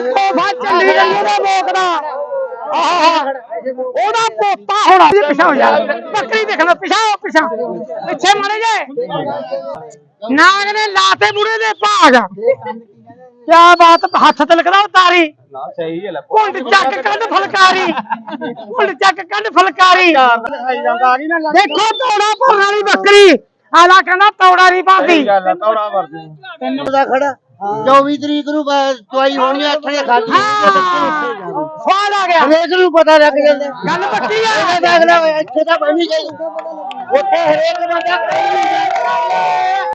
ਤੋਹਫਾ ਚੱਲੀ ਗਈ ਉਹਦਾ ਬੋਕਦਾ ਆਹ ਉਹਦਾ ਪੋਤਾ ਹੋਣਾ ਜੀ ਪਿਛਾ ਹੋ ਜਾ ਬੱਕਰੀ ਦੇਖਣਾ ਪਿਛਾ ਹੋ ਪਿਛਾ ਪਿੱਛੇ ਮਰੇ ਜੇ ਨਾਗ ਨੇ ਲਾਤੇ ਬੁੜੇ ਦੇ ਭਾਗ ਕਿਆ ਬਾਤ ਹੱਥ ਤਲਕਦਾ ਉਤਾਰੀ ਨਾ ਸਹੀ ਹੈ ਲੈ ਕੁੰਡ ਚੱਕ ਕੱਢ ਫਲਕਾਰੀ ਕੁੰਡ ਚੱਕ ਕੱਢ ਫਲਕਾਰੀ ਦਿਖਾਈ ਜਾਂਦਾ ਆ ਗਈ ਨਾ ਦੇਖੋ ਤੋੜਾ ਭਰਨ ਵਾਲੀ ਬੱਕਰੀ ਆਲਾ ਕਹਿੰਦਾ ਤੋੜਾ ਨਹੀਂ ਪਾਉਂਦੀ ਗੱਲ ਆ ਤੌੜਾ ਵਰਦੀ ਤੈਨੂੰ ਦਾ ਖੜਾ 24 ਤਰੀਕ ਨੂੰ ਦਵਾਈ ਹੋਣੀ ਆ ਇੱਥੇ ਖਾਲੀ ਸਵਾਦ ਆ ਗਿਆ। ਹਰੇਕ ਨੂੰ ਪਤਾ ਲੱਗ ਜਾਂਦਾ। ਗੱਲ ਪੱਕੀ ਆ। ਇਹਦਾ ਤਾਂ ਅਗਲਾ ਇੱਥੇ ਤਾਂ ਬਣੀ ਗਈ ਉੱਥੇ ਹਰੇਕ ਬੰਦਾ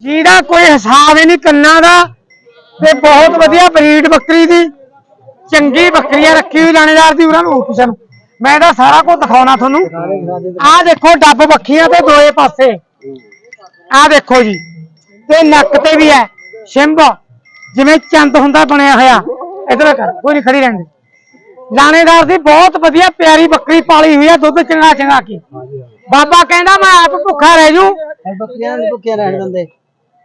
ਜਿਹਦਾ ਕੋਈ ਹਿਸਾਬ ਹੀ ਨਹੀਂ ਕੰਨਾਂ ਦਾ ਤੇ ਬਹੁਤ ਵਧੀਆ ਬਰੀਡ ਬੱਕਰੀ ਦੀ ਚੰਗੀ ਬੱਕਰੀਆਂ ਰੱਖੀ ਹੋਈ ਲਾਣੇਦਾਰ ਦੀ ਉਹਨਾਂ ਨੂੰ ਕਿਸੇ ਨੂੰ। ਮੈਂ ਤਾਂ ਸਾਰਾ ਕੁਝ ਦਿਖਾਉਣਾ ਤੁਹਾਨੂੰ। ਆਹ ਦੇਖੋ ਡੱਬ ਬੱਖੀਆਂ ਤੇ ਦੋਏ ਪਾਸੇ। ਆਹ ਦੇਖੋ ਜੀ ਤੇ ਨੱਕ ਤੇ ਵੀ ਹੈ ਸ਼ਿੰਬ। ਜਿਵੇਂ ਚੰਦ ਹੁੰਦਾ ਬਣਿਆ ਹੋਇਆ। ਇਧਰ ਕਰ ਕੋਈ ਨਹੀਂ ਖੜੀ ਰਹਿਣ ਦੇ ਲਾਣੇਦਾਰ ਦੀ ਬਹੁਤ ਵਧੀਆ ਪਿਆਰੀ ਬੱਕਰੀ ਪਾਲੀ ਹੋਈ ਹੈ ਦੁੱਧ ਚੰਗਾ ਚੰਗਾ ਕੀ। ਬਾਬਾ ਕਹਿੰਦਾ ਮੈਂ ਆਪ ਭੁੱਖਾ ਰਹਿ ਜੂ। ਬੱਕਰੀਆਂ ਨੂੰ ਭੁੱਖੇ ਰਹਿਣ ਦਿੰਦੇ।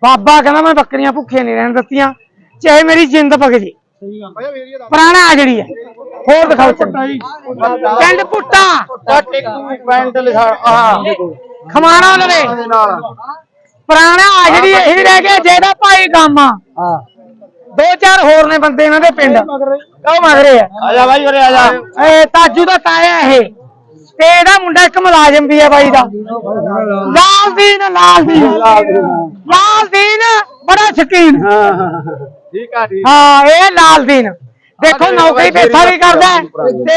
ਬਾਬਾ ਕਹਿੰਦਾ ਮੈਂ ਬੱਕਰੀਆਂ ਭੁੱਖੀਆਂ ਨਹੀਂ ਰਹਿਣ ਦਿੱਤੀਆਂ। ਚਾਹੇ ਮੇਰੀ ਜਿੰਦ ਪਕ ਜੇ ਪੁਰਾਣਾ ਆ ਜਿਹੜੀ ਹੈ ਹੋਰ ਦਿਖਾਓ ਚੰਗੀ ਪਿੰਡ ਪੁੱਟਾ। ਟਿੱਕੂ ਪੈਂਟ ਲਿਖਾ ਆਹ। ਖਮਾਣਾ ਲਵੇ ਪੁਰਾਣਾ ਆ ਜਿਹੜੀ ਇਹੀ ਰਹਿ ਗਿਆ ਜਿਹਦਾ ਭਾਈ ਕੰਮ ਆ ਹਾਂ। ਦੋ ਚਾਰ ਹੋਰ ਨੇ ਬੰਦੇ ਇਹਨਾਂ ਦੇ ਪਿੰਡ। ਉਹ ਮਗਰੇ ਆ। ਆ ਜਾ ਬਾਈ ਉਰੇ ਆ ਜਾ। ਇਹ ਤਾਜੂ ਦਾ ਤਾਇਆ ਇਹ। ਤੇ ਇਹਦਾ ਮੁੰਡਾ ਇੱਕ ਮੁਲਾਜ਼ਮ ਵੀ ਹੈ ਬਾਈ ਦਾ। ਲਾਲਦੀਨ ਲਾਲਦੀਨ ਲਾਲਦੀਨ ਬੜਾ ਸ਼ਕੀਨ। ਠੀਕ ਆ ਠੀਕ ਹਾਂ ਇਹ ਲਾਲਦੀਨ ਦੇਖੋ ਨੌਕਰੀ ਪੇਸ਼ਾ ਵੀ ਕਰਦਾ। ਹੈ ਤੇ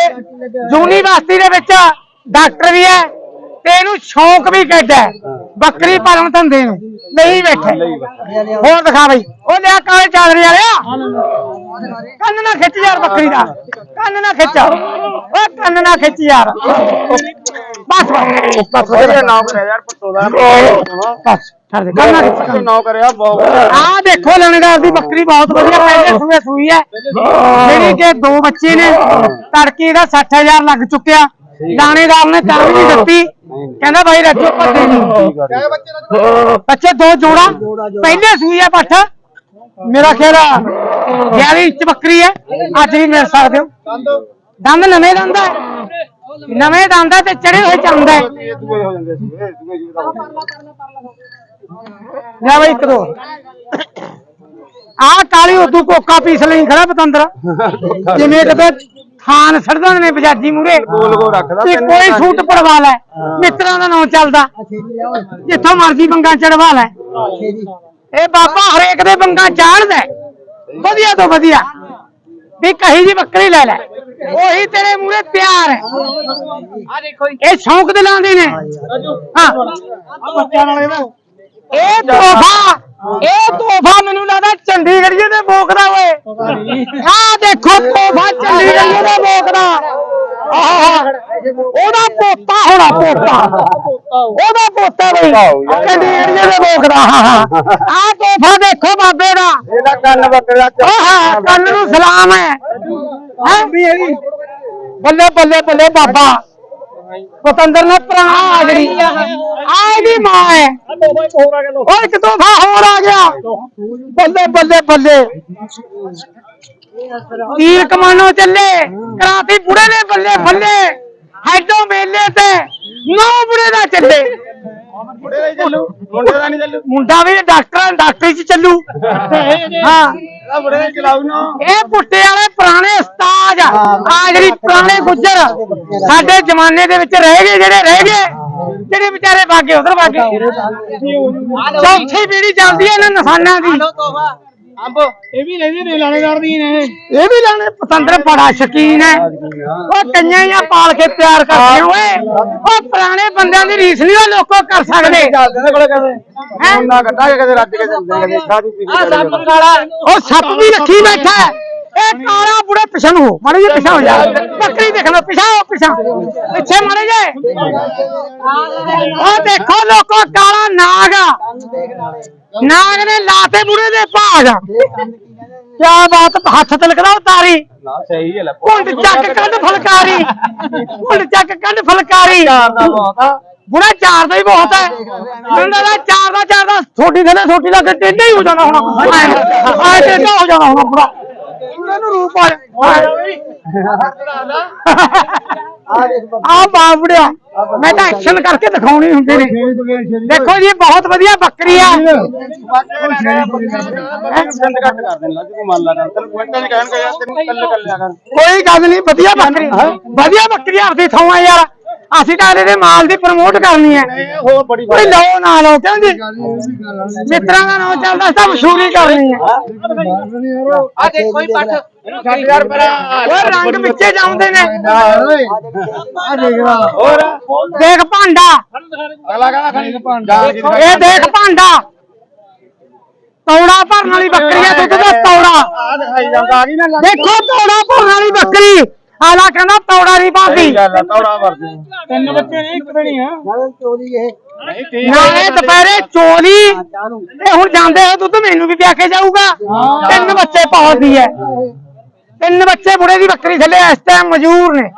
ਯੂਨੀਵਰਸਿਟੀ ਦੇ ਵਿੱਚ ਡਾਕਟਰ ਵੀ ਹੈ। ਤੇ ਇਹਨੂੰ ਸ਼ੌਂਕ ਵੀ ਕੱਢਦਾ ਹੈ। ਬੱਕਰੀ ਪਾਲਣ ਧੰਦੇ ਨੂੰ ਨਹੀਂ ਬੈਠੇ। ਹੋਰ ਦਿਖਾ ਬਈ। ਉਹ ਲਿਆ ਕਾਲੇ ਚਾਦਰੇ ਵਾਲਿਆ। ਕੰਨ ਨਾ ਖਿੱਚ ਯਾਰ ਬੱਕਰੀ ਦਾ। ਕੰਨ ਨਾ ਖਿੱਚ। ਓ ਕੰਨ ਨਾ ਖਿੱਚ ਯਾਰ। ਬਸ। ਬਸ ਬਸ। ਉਹਦੇ ਨਾਮ ਕਰਿਆ ਯਾਰ ਪੱਟੋ ਦਾ। ਬਸ ਛੱਡ ਦੇ। ਕੰਨ ਨਾ ਖਿੱਚ। ਨਾਮ ਕਰਿਆ ਬਹੁਤ ਆਹ ਦੇਖੋ ਲੈਣੇਦਾਰ ਦੀ ਬੱਕਰੀ ਬਹੁਤ ਵਧੀਆ ਪਹਿਲੇ ਸੂਏ ਸੂਈ ਹੈ। ਜਿਹੜੀ ਕਿ ਦੋ ਬੱਚੇ ਨੇ ਤੜਕੇ ਦਾ 60000 ਲੱਗ ਚੁੱਕਿਆ। ਲਾਣੇਦਾਰ ਨੇ ਤਾਂ ਵੀ ਨਹੀਂ ਦਿੱਤੀ। ਕਹਿੰਦਾ ਭਾਈ ਰੱਜੋ ਭੱਜੇ ਨਹੀਂ ਬੱਚੇ ਦੋ ਜੋੜਾ? ਪਹਿਲੇ ਸੂਈ ਪੱਠ। ਮੇਰਾ ਖਿਆਲ ਆ 11 ਇੰਚ ਬੱਕਰੀ ਹੈ ਅੱਜ ਵੀ ਮਿਲ ਸਕਦੇ ਹੋ। ਦੰਦ? ਨਵੇਂ ਦੰਦ ਹੈ ਨਵੇਂ ਦੰਦ ਹੈ ਤੇ ਚੜੇ ਹੋਏ ਚੰਦਾ ਹੈ ਲੈ ਬਈ ਇੱਕ ਦੋ। ਆਹ ਕਾਲੀ ਉਦੋਂ ਕੋਕਾ ਪੀਸ ਲਈ ਖੜਾ ਪਤੰਦਰ। ਜਿਵੇਂ ਕਿਤੇ ਥਾਨ ਸੜਦਾਂ ਨੇ ਬਜਾਜੀ ਮੂਰੇ ਗੋਲ ਗੋਲ ਰੱਖਦਾ ਤੇ ਕੋਈ ਸੂਟ ਪੜਵਾ ਲੈ। ਮਿੱਤਰਾਂ ਦਾ ਨਾਂ ਚੱਲਦਾ। ਜਿੱਥੋਂ ਮਰਜ਼ੀ ਬੰਗਾ ਚੜਵਾ ਲੈ। ਇਹ ਬਾਬਾ ਹਰੇਕ ਦੇ ਬੰਗਾ ਚਾੜਦਾ। ਵਧੀਆ ਤੋਂ ਵਧੀਆ। ਵੀ ਕਹੀ ਜੀ ਬੱਕਰੀ ਲੈ ਲੈ। ਉਹੀ ਤੇਰੇ ਮੂਰੇ ਪਿਆਰ ਹੈ। ਆ ਦੇਖੋ ਇਹ ਸ਼ੌਂਕ ਦੇ ਨੇ। ਹਾਂ। ਬੱਚਿਆਂ ਨਾਲ ਇਹਦਾ ਇਹ ਤੋਹਫਾ ਇਹ ਤੋਹਫਾ ਮੈਨੂੰ ਲੱਗਦਾ ਚੰਡੀਗੜ੍ਹ ਦੇ ਬੋਕਦਾ ਓਏ। ਆਹ ਦੇਖੋ ਤੋਹਫਾ ਚੰਡੀਗੜ੍ਹ ਦੇ ਬੋਕਦਾ ਆਹ ਉਹਦਾ ਪੋਤਾ ਹੋਣਾ ਪੋਤਾ। ਉਹਦਾ ਪੋਤਾ ਬਈ ਚੰਡੀਗੜ੍ਹ ਦੇ ਬੋਕਦਾ ਆਹ ਤੋਹਫਾ ਦੇਖੋ ਬਾਬੇ ਦਾ। ਇਹਦਾ ਕੰਨ ਬੱਕਰਾ ਆਹ ਕੰਨ ਨੂੰ ਸਲਾਮ ਹੈ। ਹੈ? ਬੱਲੇ ਬੱਲੇ ਬੱਲੇ ਬਾਬਾ। ਪਤੰਦਰ ਨੇ ਪੁਰਾਣਾ ਆ ਜਿਹੜੀ ਇਹਦੀ ਮਾਂ ਹੈ। ਓਏ ਇੱਕ ਤੋਹਫਾ ਹੋਰ ਆ ਗਿਆ। ਬੱਲੇ ਬੱਲੇ ਬੱਲੇ। ਤੀਰ ਕਮਾਨੋ ਚੱਲੇ ਕਰਾਤੀ ਬੁੜੇ ਨੇ ਬੱਲੇ ਬੱਲੇ। ਹੈਡੋਂ ਮੇਲੇ ਤੇ ਨੌ ਬੁੜੇ ਦਾ ਚੱਲੇ। ਮੁੰਡੇ ਦਾ ਦਾ ਨਹੀਂ ਚੱਲੂ। ਵੀ ਡਾਕਟਰ ਡਾਕਟਰੀ ਚ ਚੱਲੂ। ਹਾਂ। ਦਾ ਚਲਾਉ ਨਾ ਇਹ ਪੁੱਟੇ ਵਾਲੇ ਪੁਰਾਣੇ ਉਸਤਾਦ ਆ। ਜਿਹੜੀ ਪੁਰਾਣੇ ਗੁੱਜਰ ਸਾਡੇ ਜ਼ਮਾਨੇ ਦੇ ਵਿੱਚ ਰਹਿ ਗਏ ਜਿਹੜੇ ਰਹਿ ਗਏ। ਜਿਹੜੇ ਵਿਚਾਰੇ ਬਾਗੇ ਉਧਰ ਬਾਗੇ ਚੌਥੀ ਪੀੜੀ ਚੱਲਦੀ ਹੈ ਇਹਨਾਂ ਨਿਸ਼ਾਨਾਂ ਦੀ। ਅੰਬ ਇਹ ਵੀ ਲੈਂਦੇ ਨੇ ਲਾਣੇਦਾਰ ਦੀ ਨੇ ਇਹ। ਵੀ ਲਾਣੇ ਪਤੰਦਰ ਬੜਾ ਸ਼ਕੀਨ ਹੈ। ਉਹ ਕੰਨਿਆਂ ਜਾਂ ਪਾਲ ਕੇ ਪਿਆਰ ਕਰਦੇ ਓਏ। ਉਹ ਪੁਰਾਣੇ ਬੰਦਿਆਂ ਦੀ ਰੀਸ ਨਹੀਂ ਉਹ ਲੋਕੋ ਕਰ ਸਕਦੇ। ਉਹ ਸੱਪ ਵੀ ਰੱਖੀ ਬੈਠਾ। ਇਹ ਕਾਲਾ ਬੁੜੇ ਪਿਛਣ ਹੋ। ਮਾੜੇ ਜੇ। ਪਿਛਾ ਹੋ ਜਾ। ਬੱਕਰੀ ਦੇਖਣਾ ਪਿਛਾ ਹੋ ਪਿਛਾ ਪਿੱਛੇ ਮਾੜੇ ਜੇ। ਉਹ ਦੇਖੋ ਲੋਕੋ ਕਾਲਾ ਨਾਗ। ਆ। ਨਾਗ ਨੇ ਲਾਤੇ ਬੁੜੇ ਦੇ ਭਾਗ। ਕਿਆ ਬਾਤ ਹੱਥ ਤਲਕਦਾ ਉਤਾਰੀ ਨਾ ਸਹੀ ਹੈ ਲੈ। ਕੁੰਡ ਚੱਕ ਕੱਢ ਫਲਕਾਰੀ। ਕੁੰਡ ਚੱਕ ਕੱਢ ਫਲਕਾਰੀ। ਦਾ ਬਹੁਤ ਆ ਬੁੜਾ ਚਾਰ ਦਾ ਹੀ ਬਹੁਤ ਹੈ। ਮੈਨੂੰ ਦਾ ਚਾਰ ਦਾ ਚਾਰ ਦਾ ਛੋਟੀ ਥਲੇ ਛੋਟੀ ਦਾ ਟੇਢਾ ਹੀ ਹੋ ਜਾਣਾ ਹੁਣ। ਆਏ ਟੇਢਾ ਹੋ ਜਾਣਾ ਹੁਣ ਬੁੜਾ। ਪੂਰੇ ਨੂੰ ਰੂਪ ਆ ਆ ਦੇਖ ਬੱਕਰੀ ਆ ਬਾਬੜਿਆ ਮੈਂ ਤਾਂ ਐਕਸ਼ਨ ਕਰਕੇ ਦਿਖਾਉਣੀ ਹੁੰਦੀ ਨੇ ਦੇਖੋ ਜੀ ਬਹੁਤ ਵਧੀਆ ਬੱਕਰੀ ਆ। ਕੋਈ ਗੱਲ ਨਹੀਂ ਵਧੀਆ ਬੱਕਰੀ। ਵਧੀਆ ਬੱਕਰੀ ਆਪਦੀ ਥਾਂ ਆ ਯਾਰ। ਅਸੀਂ ਤਾਂ ਇਹਦੇ ਮਾਲ ਦੀ ਪ੍ਰਮੋਟ ਕਰਨੀ ਹੈ। ਹੋਰ ਬੜੀ ਕੋਈ ਲਓ ਨਾ ਲਓ ਕਿਉਂ ਜੀ ਮਿੱਤਰਾਂ ਦਾ ਨਾਮ ਚੱਲਦਾ ਸੀ ਤਾਂ ਮਸ਼ਹੂਰੀ ਕਰਨੀ ਹੈ। ਆ ਦੇਖੋ ਹੀ ਪੱਠ। 60000 ਰੁਪਏ ਉਹ ਰੰਗ ਵਿੱਚੇ ਜਾਉਂਦੇ ਨੇ। ਆ ਦੇਖ ਲਾ। ਹੋਰ ਦੇਖ ਭਾਂਡਾ। ਅਗਲਾ ਕਹਿੰਦਾ ਖਣੀ ਭਾਂਡਾ। ਇਹ ਦੇਖ ਭਾਂਡਾ। ਤੌੜਾ ਭਰਨ ਵਾਲੀ ਬੱਕਰੀ ਆ ਦੁੱਧ ਦਾ ਤੌੜਾ। ਆ ਦਿਖਾਈ ਜਾਂਦਾ ਆ ਗਈ ਨਾ ਦੇਖੋ ਤੌੜਾ ਭਰਨ ਵਾਲੀ ਬੱਕਰੀ। ਆਲਾ ਕਹਿੰਦਾ ਤੌੜਾ ਨਹੀਂ ਗੱਲ ਤੌੜਾ ਵਰਦੇ ਤਿੰਨ ਬੱਚੇ ਇੱਕ ਦੇਣੀ ਆ। ਚੋਰੀ ਇਹ। ਨਾਲੇ ਦੁਪਹਿਰੇ ਚੋਲੀ ਇਹ ਹੁਣ ਜਾਂਦੇ ਹੋ ਦੁੱਧ ਮੈਨੂੰ ਵੀ ਪਿਆ ਕੇ ਜਾਊਗਾ। ਤਿੰਨ ਬੱਚੇ ਪਾਉਂਦੀ ਹੈ। ਤਿੰਨ ਬੱਚੇ ਬੁੜੇ ਦੀ ਬੱਕਰੀ ਥੱਲੇ ਇਸ ਟਾਈਮ ਮਜੂਰ ਨੇ।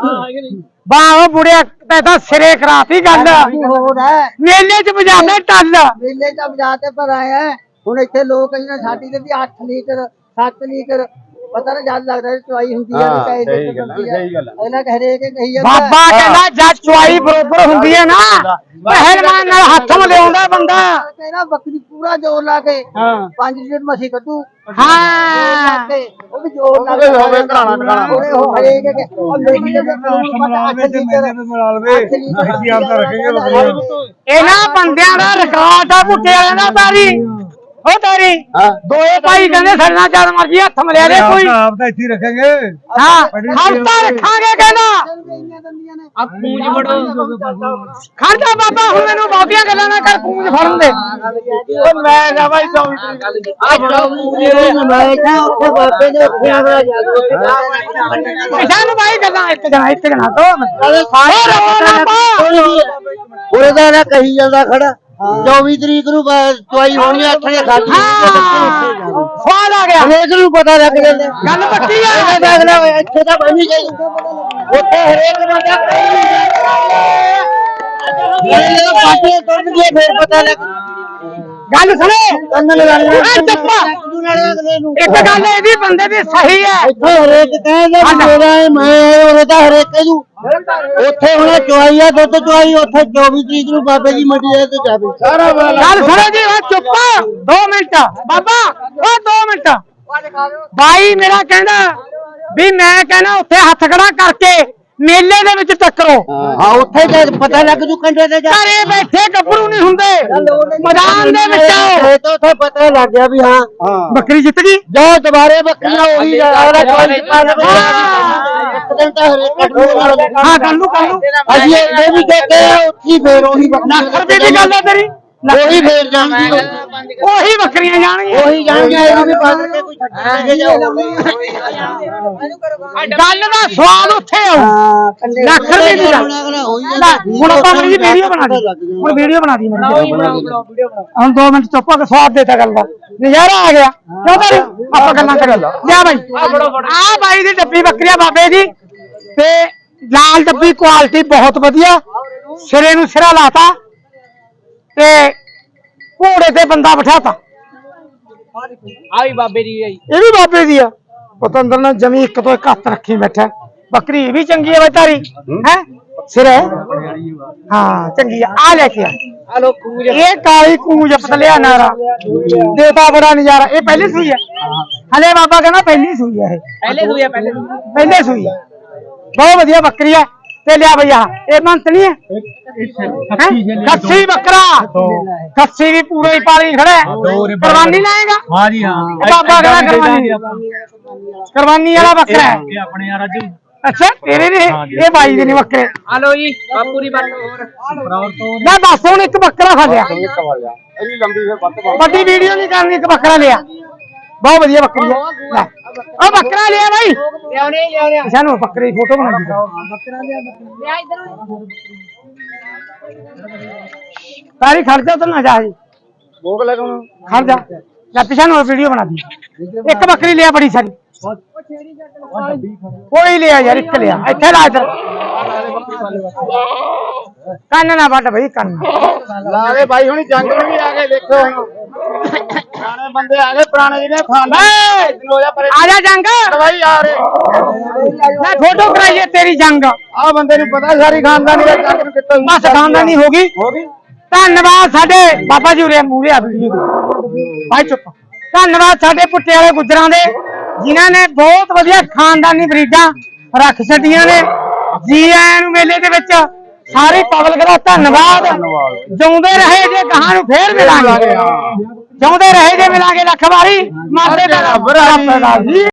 ਬਾਹ ਬੁੜਿਆ ਤੇ ਤਾਂ ਸਿਰੇ ਕਰਾਤੀ ਗੱਲ। ਹੋਰ ਹੈ। ਮੇਲੇ 'ਚ ਵਜਾਉਂਦੇ ਟੱਲ। ਮੇਲੇ ਤਾਂ ਬਜਾ ਤੇ ਪਰ ਹੈ। ਹੁਣ ਇੱਥੇ ਲੋਕ ਇਹਨਾਂ ਸਾਡੀ ਤੇ ਵੀ 8 ਲੀਟਰ 7 ਲੀਟਰ ਪਤਾ ਨਾ ਜਦ ਲੱਗਦਾ ਚੁਆਈ ਹੁੰਦੀ ਹੈ ਹਾਂ, ਕਹੇ ਸਹੀ ਗੱਲ ਸਹੀ ਗੱਲ ਆ। ਇਹਨਾਂ ਕਹਰੇ ਕੇ ਕਹੀ ਜਾਂਦਾ ਬਾਬਾ ਕਹਿੰਦਾ ਜਦ ਚੁਆਈ ਬਰੋਬਰ ਹੁੰਦੀ ਹੈ ਨਾ ਪਹਿਲਵਾਨ ਨਾਲ ਹੱਥ ਮਿਲਾਉਂਦਾ ਬੰਦਾ ਕਹਿੰਦਾ ਬੱਕਰੀ ਪੂਰਾ ਜੋਰ ਲਾ ਕੇ ਹਾਂ 5 ਲੀਟਰ ਮਸੀ ਕੱਢੂ ਹਾਂ ਉਹ ਵੀ ਜੋਰ ਲਾ ਉਹਦੇ ਹੋਵੇ ਘਰਾਣਾ ਟਿਕਾਣਾ। ਉਹਦੇ ਹੋ ਹਰੇਕ ਕੇ ਉਹ ਮੇਰੀ ਤੇ ਪਤਾ 8 ਲੀਟਰ ਅੱਠ ਲੀਟਰ ਇਹਨਾਂ ਬੰਦਿਆਂ ਦਾ ਰਿਕਾਰਡ ਆ ਬੁੱਟੇ ਵਾਲਿਆਂ ਦਾ ਤਾਰੀ ਉਹ ਤਾਰੀ। ਹਾਂ। ਦੋਏ ਭਾਈ ਕਹਿੰਦੇ ਸਾਡੇ ਨਾਲ ਜਦ ਮਰਜ਼ੀ ਹੱਥ ਮਿਲਿਆ ਦੇ ਕੋਈ। ਆਪ ਤਾਂ ਇੱਥੇ ਰੱਖਾਂਗੇ। ਹਾਂ ਹਫਤਾ ਰੱਖਾਂਗੇ। ਕਹਿੰਦਾ। ਆ ਪੂੰਜ ਬੜੋ ਖੜਦਾ ਬਾਬਾ ਹੁਣ ਮੈਨੂੰ ਬਹੁਤੀਆਂ ਗੱਲਾਂ ਨਾ ਕਰ ਪੂੰਝ ਫੜਨ ਦੇ। ਉਹ ਮੈਂ ਜਾ ਬਾਈ 24 ਤਰੀਕ ਆ ਬੜੋ ਮੈਂ ਕਿਹਾ ਉੱਥੇ ਬਾਬੇ ਦੇ ਉੱਥੇ ਆਵਰਾ ਜਾ ਪਿਛਾ ਨੂੰ ਬਾਈ ਗੱਲਾਂ ਇੱਕ ਜਣਾ ਇੱਕ ਜਣਾ ਦੋ ਉਹਦੇ ਦਾ ਨਾ ਕਹੀ ਜਾਂਦਾ ਖੜਾ। 24 ਤਰੀਕ ਨੂੰ ਚੁਆਈ ਹੋਣੀ ਅੱਠ ਨੇ ਖਾਦੀ ਸਵਾਲ ਆ। ਗਿਆ। ਹਰੇਕ ਨੂੰ ਪਤਾ ਲੱਗ ਜਾਂਦਾ। ਗੱਲ ਪੱਕੀ ਆ। ਇਹਦਾ ਅਗਲਾ ਇੱਥੇ ਤਾਂ ਬਣੀ ਗਈ ਉੱਥੇ ਹਰੇਕ ਬੰਦਾ ਇਹ ਪਾਟੇ ਟੁੱਟ ਗਏ ਫਿਰ ਪਤਾ ਲੱਗ ਗੱਲ ਸੁਣੇ। ਕੰਨ ਓਏ ਚੱਪਾ ਨਾਲੇ ਅਗਲੇ ਨੂੰ। ਇੱਕ ਗੱਲ ਇਹਦੀ ਬੰਦੇ ਦੀ ਸਹੀ ਹੈ। ਇੱਥੇ ਹਰੇਕ ਕਹਿੰਦਾ ਵੀ ਮੇਰਾ ਹੈ, ਮੈਂ ਉਹਨੇ ਤਾਂ ਹਰੇਕ ਨੂੰ ਉੱਥੇ ਹੁਣ ਚੁਆਈ ਆ ਦੁੱਧ ਚੁਆਈ ਉੱਥੇ 24 ਤਰੀਕ ਨੂੰ ਬਾਬੇ ਦੀ ਮੰਡੀ ਦੇ ਤੇ ਜਾਵੇ। ਸਾਰਾ ਗੱਲ ਸੁਣੋ ਜੀ ਉਹ ਚੁੱਪ 2 ਮਿੰਟ। ਬਾਬਾ ਉਹ 2 ਮਿੰਟ। ਬਾਈ ਮੇਰਾ ਕਹਿੰਦਾ ਵੀ ਮੈਂ ਕਹਿੰਦਾ ਉੱਥੇ ਹੱਥ ਖੜਾ ਕਰਕੇ ਮੇਲੇ ਦੇ ਵਿੱਚ ਟੱਕਰੋ। ਹਾਂ। ਉੱਥੇ ਜੇ ਪਤਾ ਲੱਗ ਜੂ ਕੰਡੇ ਤੇ ਜਾ ਘਰੇ ਬੈਠੇ ਗੱਭਰੂ ਨਹੀਂ ਹੁੰਦੇ। ਮੈਦਾਨ ਦੇ ਵਿੱਚ ਆਓ। ਇਹ ਤਾਂ ਉੱਥੇ ਪਤਾ ਲੱਗ ਗਿਆ ਵੀ ਹਾਂ। ਬੱਕਰੀ ਜਿੱਤ ਗਈ? ਜੋ ਦੁਬਾਰੇ ਬੱਕਰੀਆਂ ਉਹੀ ਅਗਲਾ ਪਾ ਲਵੇ ਇੱਕ ਦਿਨ ਤਾਂ ਹਰੇਕ ਕੱਢੂ ਹਾਂ ਕਰ ਲੂ ਕਰ ਲੂ ਅਸੀਂ ਇਹ ਵੀ ਕਹਿੰਦੇ ਆ ਉੱਥੀ ਫੇਰ ਉਹੀ ਲੱਖ ਰੁਪਏ ਦੀ ਗੱਲ ਹੈ ਤੇਰੀ। ਉਹੀ ਫੇਰ ਜਾਂਦੀ ਉਹੀ ਬੱਕਰੀਆਂ ਜਾਣਗੀਆਂ। ਉਹੀ ਜਾਣਗੇ ਇਹਨੂੰ ਵੀ ਪਾ ਕੇ ਕੋਈ ਛੱਡ ਗੱਲ ਦਾ ਸਵਾਦ ਉੱਥੇ ਆਉ ਹਾਂ ਲੱਖ ਰੁਪਏ ਦੀ ਗੱਲ ਲੈ, ਹੁਣ ਆਪਾਂ ਮੇਰੀ ਵੀਡੀਓ ਬਣਾ ਦੀ ਹੁਣ ਵੀਡੀਓ ਬਣਾ ਦੀ ਮੇਰੀ ਹੁਣ 2 ਮਿੰਟ ਚੁੱਪ ਕੇ ਸਵਾਦ ਦੇਤਾ ਗੱਲ ਦਾ। ਨਜ਼ਾਰਾ ਆ ਗਿਆ। ਕਿਉਂ ਆਪਾਂ ਗੱਲਾਂ ਕਰੀ ਲਿਆ ਬਾਈ ਆ ਬਾਈ ਦੀ ਡੱਬੀ ਬੱਕਰੀਆਂ ਬਾਬੇ ਦੀ। ਤੇ ਲਾਲ ਡੱਬੀ ਕੁਆਲਿਟੀ ਬਹੁਤ ਵਧੀਆ। ਸਿਰੇ ਨੂੰ ਸਿਰਾ ਲਾਤਾ। ਤੇ ਘੋੜੇ ਤੇ ਬੰਦਾ ਬਿਠਾਤਾ। ਆ ਵੀ ਬਾਬੇ ਦੀ ਹੈ ਜੀ। ਇਹ ਵੀ ਬਾਬੇ ਦੀ ਆ। ਪਤੰਦਰ ਨੇ ਜਮੀ ਇੱਕ ਤੋਂ ਇੱਕ ਹੱਥ ਰੱਖੀ ਬੈਠਾ। ਬੱਕਰੀ ਇਹ ਵੀ ਚੰਗੀ ਹੈ ਬੇਚਾਰੀ ਹੈ। ਸਿਰ ਹੈ? ਹਾਂ ਚੰਗੀ ਆ। ਆ ਲੈ ਕੇ ਆ। ਆ ਲੋ ਕੂਜ ਇਹ ਕਾਲੀ ਕੂੰਜ ਪਤਲਿਆ ਨਾਰਾ। ਦੇਤਾ ਬੜਾ ਨਜ਼ਾਰਾ। ਇਹ ਪਹਿਲੀ ਸੂਈ ਹੈ ਹਲੇ ਬਾਬਾ ਕਹਿੰਦਾ ਪਹਿਲੀ ਸੂਈ ਹੈ ਇਹ। ਪਹਿਲੇ ਸੂਇਆ ਪਹਿਲੇ। ਪਹਿਲੇ ਸੂਈ ਹੈ ਬਹੁਤ ਵਧੀਆ ਬੱਕਰੀ ਹੈ ਤੇ ਲਿਆ ਭਈਆ ਇਹ ਮੰਤ ਨਹੀਂ ਹੈ? ਖੱਸੀ ਬੱਕਰਾ। ਖੱਸੀ ਵੀ ਪੂਰੇ ਹੀ ਪਾਲੀ ਖੜਾ। ਹੈ ਕੁਰਬਾਨੀ ਲਾਏਗਾ? ਹਾਂ ਜੀ ਹਾਂ। ਬਾਬਾ ਕਹਿੰਦਾ ਕੁਰਬਾਨੀ? ਕੁਰਬਾਨੀ ਵਾਲਾ ਬੱਕਰਾ ਹੈ। ਇਹ ਆਪਣੇ ਯਾਰ ਅੱਜ। ਅੱਛਾ ਤੇਰੇ ਨੇ ਇਹ ਬਾਈ ਦੇ ਨੇ ਬੱਕਰੇ। ਆ ਲੋ ਜੀ ਬਾਪੂ ਦੀ ਬਾਤ। ਹੋਰ ਮੈਂ ਦੱਸ ਹੁਣ ਇੱਕ ਬੱਕਰਾ ਖਾ ਲਿਆ। ਵੱਡੀ ਵੀਡੀਓ ਨਹੀਂ ਕਰਨੀ ਇੱਕ ਬੱਕਰਾ ਲਿਆ। ਬਹੁਤ ਵਧੀਆ ਬੱਕਰੀ ਹੈ। ਲੈ। ਉਹ ਬੱਕਰਾ ਲਿਆ ਬਾਈ ਲਿਆਉਣੇ ਲਿਆਉਣੇ ਸਾਨੂੰ ਬੱਕਰੇ ਦੀ ਫੋਟੋ ਬਣਾ ਦਿੱਤੀ ਲਿਆ ਇਧਰ ਸਾਰੀ ਖਰਚਾ ਤਾਂ ਨਾ ਜਾ ਜੀ ਭੋਗ ਲਗਾਉਣਾ ਖੜ ਜਾ ਲੈ ਪਿਛਾ ਨੂੰ ਵੀਡੀਓ ਬਣਾ ਦੀ ਇੱਕ ਬੱਕਰੀ ਲਿਆ ਬੜੀ ਸਾਰੀ ਕੋਈ ਲਿਆ ਯਾਰ ਇੱਕ ਲਿਆ ਇੱਥੇ ਲਾ ਇੱਧਰ ਕੰਨ ਨਾ ਵੱਢ ਬਈ ਕੰਨ ਲਾ ਦੇ ਬਾਈ ਹੁਣੀ ਜੰਗ ਨੂੰ ਵੀ ਗਾਣੇ ਬੰਦੇ ਆ ਗਏ ਪੁਰਾਣੇ ਜਿਹੜੇ ਖਾਂਦਾ ਹੋ। ਜਾ ਪਰੇ। ਆ ਜਾ ਜੰਗ। ਦਵਾਈ ਆ ਰੇ ਨਾ ਫੋਟੋ ਕਰਾਈਏ ਤੇਰੀ ਜੰਗ। ਆ ਬੰਦੇ ਨੂੰ ਪਤਾ ਸਾਰੀ ਖਾਨਦਾਨੀ ਦਾ ਚੱਕ ਨੂੰ ਕਿੱਥੋਂ ਬਸ ਖਾਨਦਾਨੀ ਹੋ ਗਈ। ਹੋ ਗਈ। ਧੰਨਵਾਦ ਸਾਡੇ ਬਾਬਾ ਜੀ ਉਰੇ ਮੂਹਰੇ ਆ ਵੀਡੀਓ ਦੇ। ਭਾਈ ਚੁੱਪ। ਧੰਨਵਾਦ ਸਾਡੇ ਪੁੱਟੇ ਵਾਲੇ ਗੁੱਜਰਾਂ ਦੇ ਜਿਨ੍ਹਾਂ ਨੇ ਬਹੁਤ ਵਧੀਆ ਖਾਨਦਾਨੀ ਬਰੀਡਾਂ ਰੱਖ ਛੱਡੀਆਂ ਨੇ। ਜੀ ਆਇਆਂ ਨੂੰ ਮੇਲੇ ਦੇ ਵਿੱਚ ਸਾਰੀ ਪਬਲਿਕ ਦਾ ਧੰਨਵਾਦ। ਜਿਉਂਦੇ ਰਹੇ ਜੇ ਗਾਹਾਂ ਨੂੰ ਫੇਰ ਮਿਲਾਂਗੇ। ਜਿਉਂਦੇ ਰਹੇ ਜੇ ਮਿਲਾਂਗੇ ਲੱਖ ਵਾਰੀ ਮਾਤੇ ਦਾ ਰੱਬ ਰਾਜੀ।